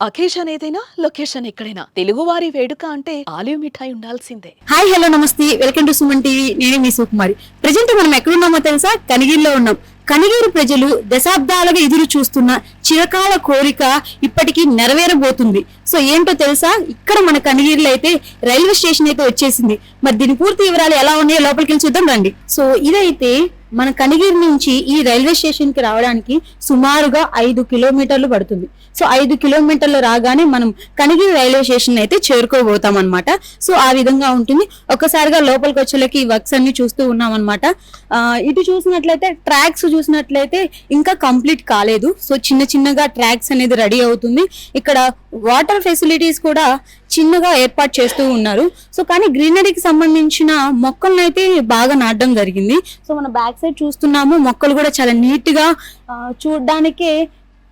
Occasion ఏదైనా location ఎక్కడైనా. తెలుగువారి వేడుక అంటే ఆలివ్ మిఠాయి ఉండాల్సిందే. హాయ్ హలో నమస్తే. వెల్కమ్ టు సుమన్ టీవీ నేను మీ సుకుమారి. ప్రజెంట్ మనం ఎక్కడున్నామో తెలుసా? కనిగిరిలో ఉన్నాం. కనిగిరి ప్రజలు దశాబ్దాలుగా ఎదురు చూస్తున్న చిరకాల కోరిక ఇప్పటికీ నెరవేరబోతుంది. సో ఏంటో తెలుసా? ఇక్కడ మన కనిగిరిలో అయితే రైల్వే స్టేషన్ అయితే వచ్చేసింది. మరి దీని పూర్తి వివరాలు ఎలా ఉన్నాయో లోపలికి వెళ్ళి చూద్దాం రండి. సో ఇదైతే మన కనిగిరి నుంచి ఈ రైల్వే స్టేషన్కి రావడానికి సుమారుగా ఐదు కిలోమీటర్లు పడుతుంది. సో ఐదు కిలోమీటర్లు రాగానే మనం కనిగిరి రైల్వే స్టేషన్ అయితే చేరుకోబోతాం అనమాట సో ఆ విధంగా ఉంటుంది. ఒక్కసారిగా లోపలికి వచ్చేలకి వర్క్స్ అన్ని చూస్తూ ఉన్నాం అనమాట ఇటు చూసినట్లయితే ట్రాక్స్ చూసినట్లయితే ఇంకా కంప్లీట్ కాలేదు. సో చిన్న చిన్న చిన్నగా ట్రాక్స్ అనేది రెడీ అవుతుంది. ఇక్కడ వాటర్ ఫెసిలిటీస్ కూడా చిన్నగా ఏర్పాటు చేస్తూ ఉన్నారు. సో కానీ గ్రీనరీకి సంబంధించిన మొక్కలను అయితే బాగా నాటడం జరిగింది. సో మన బ్యాక్ సైడ్ చూస్తున్నాము మొక్కలు కూడా చాలా నీట్గా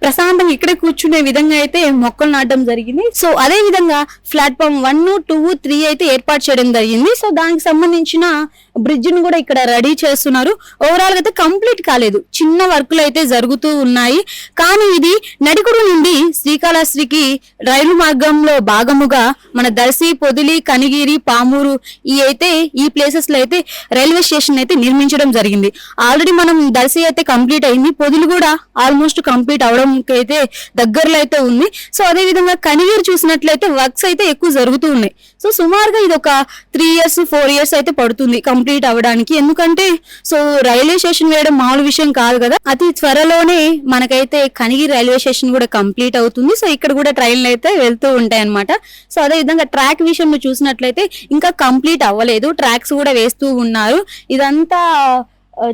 ప్రశాంతంగా ఇక్కడే కూర్చునే విధంగా అయితే మొక్కలు నాటడం జరిగింది. సో అదే విధంగా ప్లాట్ఫామ్ వన్ టూ త్రీ అయితే ఏర్పాటు చేయడం జరిగింది. సో దానికి సంబంధించిన బ్రిడ్జ్ను కూడా ఇక్కడ రెడీ చేస్తున్నారు. ఓవరాల్గా అయితే కంప్లీట్ కాలేదు. చిన్న వర్కులు అయితే జరుగుతూ ఉన్నాయి. కానీ ఇది నడికుడు నుండి శ్రీకాళహస్తికి రైలు మార్గంలో భాగముగా మన దర్శి పొదిలి కనిగిరి పామూరు ఈ అయితే ఈ ప్లేసెస్లో అయితే రైల్వే స్టేషన్ అయితే నిర్మించడం జరిగింది. ఆల్రెడీ మనం దర్శి అయితే కంప్లీట్ అయింది. పొదిలి కూడా ఆల్మోస్ట్ కంప్లీట్ అవడం అయితే దగ్గరలో అయితే ఉంది. సో అదే విధంగా కనిగిరి చూసినట్లయితే వర్క్స్ అయితే ఎక్కువ జరుగుతూ ఉన్నాయి. సో సుమారుగా ఇది ఒక త్రీ ఇయర్స్ ఫోర్ ఇయర్స్ అయితే పడుతుంది. కంప్లీట్ కంప్లీట్ అవ్వడానికి. ఎందుకంటే సో రైల్వే స్టేషన్ వేయడం మామూలు విషయం కాదు కదా. అతి త్వరలోనే మనకైతే కనిగి రైల్వే స్టేషన్ కూడా కంప్లీట్ అవుతుంది. సో ఇక్కడ కూడా ట్రైన్లు అయితే వెళ్తూ ఉంటాయి అనమాట సో అదే విధంగా ట్రాక్ విషయంలో చూసినట్లయితే ఇంకా కంప్లీట్ అవ్వలేదు. ట్రాక్స్ కూడా వేస్తూ ఉన్నారు. ఇదంతా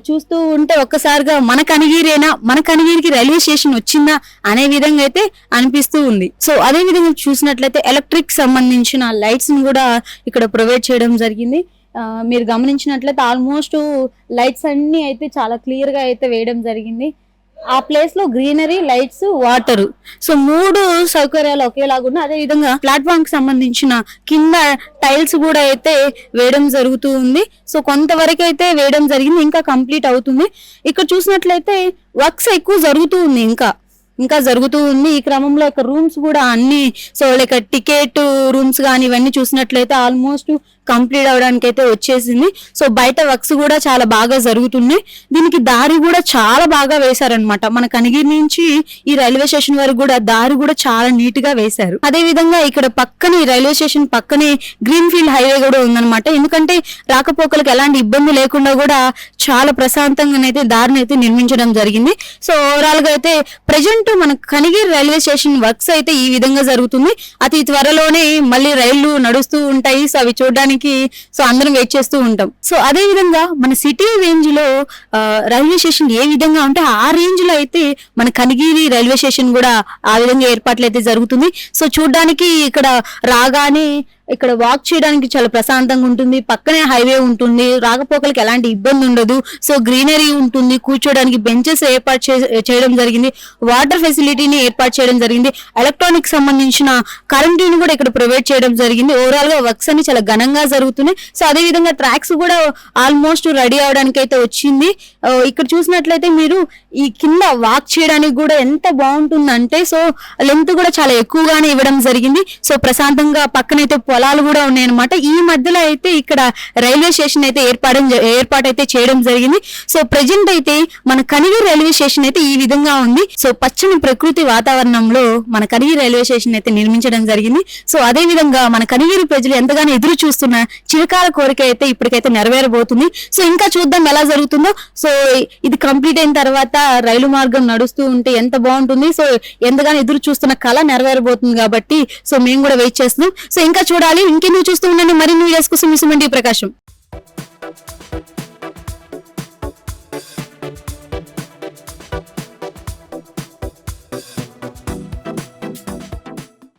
చూస్తూ ఉంటే ఒక్కసారిగా మన కనిగిరేనా మన కనిగిరికి రైల్వే స్టేషన్ వచ్చిందా అనే విధంగా అయితే అనిపిస్తూ ఉంది. సో అదే విధంగా చూసినట్లయితే ఎలక్ట్రిక్ సంబంధించిన లైట్స్ని కూడా ఇక్కడ ప్రొవైడ్ చేయడం జరిగింది. మీరు గమనించినట్లయితే ఆల్మోస్ట్ లైట్స్ అన్ని అయితే చాలా క్లియర్గా అయితే వేయడం జరిగింది. ఆ ప్లేస్లో గ్రీనరీ లైట్స్ వాటర్ సో మూడు సౌకర్యాలు ఒకేలాగా ఉన్నాయి. అదే విధంగా ప్లాట్ఫామ్కి సంబంధించిన కింద టైల్స్ కూడా అయితే వేయడం జరుగుతూ ఉంది. సో కొంతవరకు అయితే వేయడం జరిగింది ఇంకా కంప్లీట్ అవుతుంది. ఇక్కడ చూసినట్లయితే వర్క్స్ ఎక్కువ జరుగుతూ ఉంది ఇంకా. ఇంకా జరుగుతూ ఉంది. ఈ క్రమంలో ఇక రూమ్స్ కూడా అన్ని సో లైక్ టికెట్ రూమ్స్ కానీ ఇవన్నీ చూసినట్లయితే ఆల్మోస్ట్ కంప్లీట్ అవడానికి అయితే వచ్చేసింది. సో బయట వర్క్స్ కూడా చాలా బాగా జరుగుతున్నాయి. దీనికి దారి కూడా చాలా బాగా వేశారనమాట మన కనిగిరి నుంచి ఈ రైల్వే స్టేషన్ వరకు కూడా దారి కూడా చాలా నీట్గా వేశారు. అదే విధంగా ఇక్కడ పక్కనే రైల్వే స్టేషన్ పక్కనే గ్రీన్ ఫీల్డ్ హైవే కూడా ఉందన్నమాట. ఎందుకంటే రాకపోకలకు ఎలాంటి ఇబ్బంది లేకుండా కూడా చాలా ప్రశాంతంగా అయితే దారిని అయితే నిర్మించడం జరిగింది. సో ఓవరాల్గా అయితే ప్రజెంట్ మన కనిగిరి రైల్వే స్టేషన్ వర్క్స్ అయితే ఈ విధంగా జరుగుతుంది. అతి త్వరలోనే మళ్ళీ రైళ్ళు నడుస్తూ ఉంటాయి. సో అవి చూడడానికి సో అందరం వెయిట్ చేస్తూ ఉంటాం. సో అదే విధంగా మన సిటీ రేంజ్లో రైల్వే స్టేషన్ ఏ విధంగా ఉంటే ఆ రేంజ్లో అయితే మన కనిగిరి రైల్వే స్టేషన్ కూడా ఆ విధంగా ఏర్పాట్లు అయితే జరుగుతుంది. సో చూడడానికి ఇక్కడ రాగానే ఇక్కడ వాక్ చేయడానికి చాలా ప్రశాంతంగా ఉంటుంది. పక్కనే హైవే ఉంటుంది. రాకపోకలకి ఎలాంటి ఇబ్బంది ఉండదు. సో గ్రీనరీ ఉంటుంది. కూర్చోడానికి బెంచెస్ ఏర్పాటు చే- చేయడం జరిగింది. వాటర్ ఫెసిలిటీని ఏర్పాటు చేయడం జరిగింది. ఎలక్ట్రానిక్ సంబంధించిన కరెంటుని కూడా ఇక్కడ ప్రొవైడ్ చేయడం జరిగింది. ఓవరాల్గా వర్క్స్ అన్ని చాలా ఘనంగా జరుగుతున్నాయి. సో అదే విధంగా ట్రాక్స్ కూడా ఆల్మోస్ట్ రెడీ అవడానికి అయితే వచ్చింది. Uh, ఇక్కడ చూసినట్లయితే మీరు ఈ కింద వాక్ చేయడానికి కూడా ఎంత బాగుంటుందంటే సో లెంత్ కూడా చాలా ఎక్కువగానే ఇవ్వడం జరిగింది. సో ప్రశాంతంగా పక్కనైతే స్థలాలు కూడా ఉన్నాయన్నమాట. ఈ మధ్యలో అయితే ఇక్కడ రైల్వే స్టేషన్ అయితే ఏర్పాటు ఏర్పాటు అయితే చేయడం జరిగింది. సో ప్రజెంట్ అయితే మన కనిగిరి రైల్వే స్టేషన్ అయితే ఈ విధంగా ఉంది. సో పచ్చని ప్రకృతి వాతావరణంలో మన కనిగిరి రైల్వే స్టేషన్ అయితే నిర్మించడం జరిగింది. సో అదే విధంగా మన కనిగిరి ప్రజలు ఎంతగానో ఎదురు చూస్తున్న చిరకాల కోరిక అయితే ఇప్పటికైతే నెరవేరబోతుంది. సో ఇంకా చూద్దాం ఎలా జరుగుతుందో. సో ఇది కంప్లీట్ అయిన తర్వాత రైలు మార్గం నడుస్తూ ఉంటే ఎంత బాగుంటుంది. సో ఎంతగానో ఎదురు చూస్తున్న కళ నెరవేరబోతుంది కాబట్టి సో మేము కూడా వెయిట్ చేస్తున్నాం. సో ఇంకా చూడాలి ఇంకెందుకు చూస్తూ ఉండండి. మరిన్ని వీడియోస్ కోసం మీ సుమన్ ప్రకాశం.